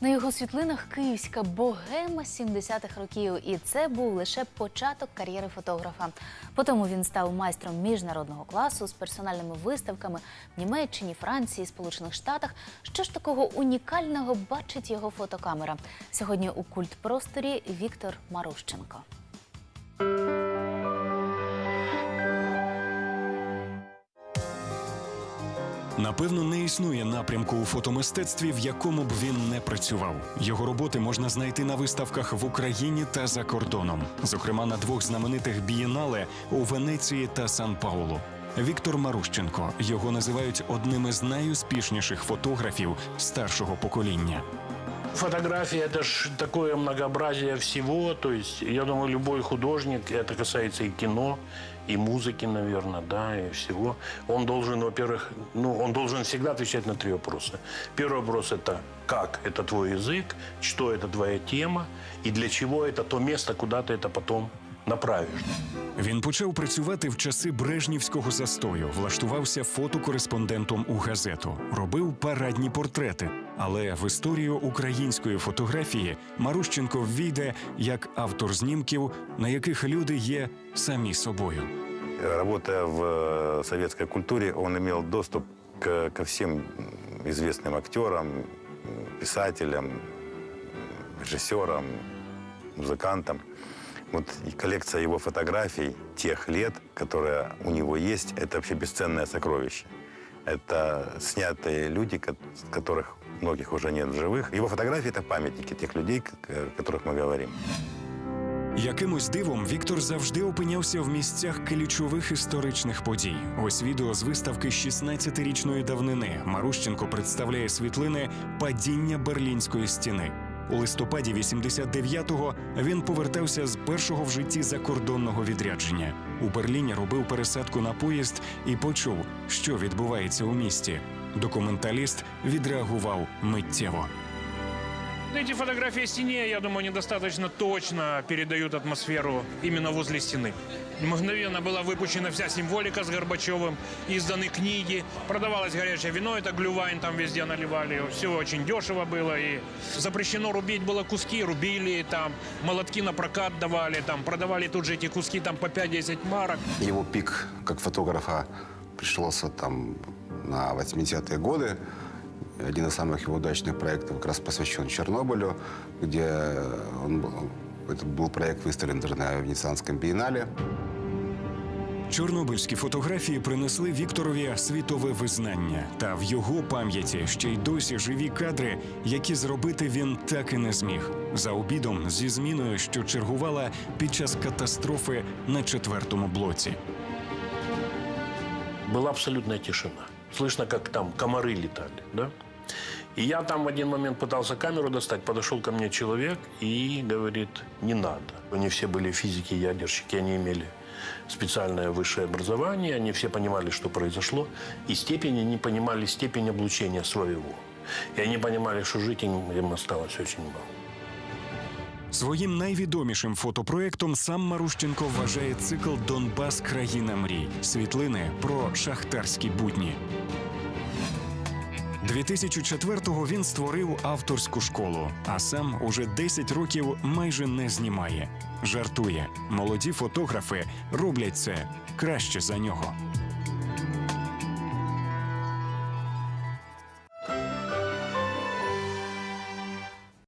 На його світлинах київська богема 70-х років, і це був лише початок кар'єри фотографа. Потім він став майстром міжнародного класу з персональними виставками в Німеччині, Франції, Сполучених Штатах. Що ж такого унікального бачить його фотокамера? Сьогодні у культпросторі Віктор Марущенко. Напевно, не існує напрямку у фотомистецтві, в якому б він не працював. Його роботи можна знайти на виставках в Україні та за кордоном, зокрема на двох знаменитих бієнале у Венеції та Сан-Паулу. Віктор Марущенко його називають одним із найуспішніших фотографів старшого покоління. Фотография это ж такое многообразие всего. То есть, я думаю, любой художник, это касается и кино, и музыки, наверное, да, и всего. Он должен, во-первых, ну, он должен всегда отвечать на три вопроса. Первый вопрос это как это твой язык, что это твоя тема, и для чего это то место, куда ты это потом направишь. Він почав працювати в часи Брежнівського застою, влаштувався фотокореспондентом у газету, робив парадні портрети. Але в історію української фотографії Марущенко ввійде як автор знімків, на яких люди є самі собою. Работая в э, советской культуре, он имел доступ к- ко всем м, известным актерам, м, писателям, м, режиссерам, музыкантам. Вот и коллекция его фотографий тех лет, которая у него есть, это вообще бесценное сокровище. Это снятые люди, ко- которых многих уже нет в живых. Его фотографии – это памятники тех людей, к- о которых мы говорим. Якимось дивом Віктор завжди опинявся в місцях ключових історичних подій. Ось відео з виставки 16-річної давнини. Марущенко представляє світлини падіння Берлінської стіни. У листопаді 89-го він повертався з першого в житті закордонного відрядження. У Берліні робив пересадку на поїзд і почув, що відбувається у місті. Документаліст відреагував миттєво. Эти фотографии о стене, я думаю, недостаточно точно передают атмосферу именно возле стены. Мгновенно была выпущена вся символика с Горбачевым, изданы книги, продавалось горячее вино, это глювайн там везде наливали, все очень дешево было, и запрещено рубить было куски, рубили, там молотки на прокат давали, там продавали тут же эти куски там по 5-10 марок. Его пик как фотографа пришелся там на 80-е годы. Один из самых его удачных проектов как раз посвящен Чернобылю, где он, был- это был проект выставлен даже на Венецианском биеннале. Чорнобильські фотографії принесли Вікторові світове визнання. Та в його пам'яті ще й досі живі кадри, які зробити він так і не зміг. За обідом зі зміною, що чергувала під час катастрофи на четвертому блоці. была абсолютная тишина. Слышно, как там комары летали, да? И я там в один момент пытался камеру достать, подошел ко мне человек и говорит, не надо. Они все были физики, ядерщики, они имели специальное высшее образование, они все понимали, что произошло, и степень, они понимали степень облучения своего. И они понимали, что жить им, им осталось очень мало. Своїм найвідомішим фотопроектом сам Марущенко вважає цикл Донбас країна мрій світлини про шахтарські будні. 2004-го він створив авторську школу, а сам уже 10 років майже не знімає. Жартує, молоді фотографи роблять це краще за нього.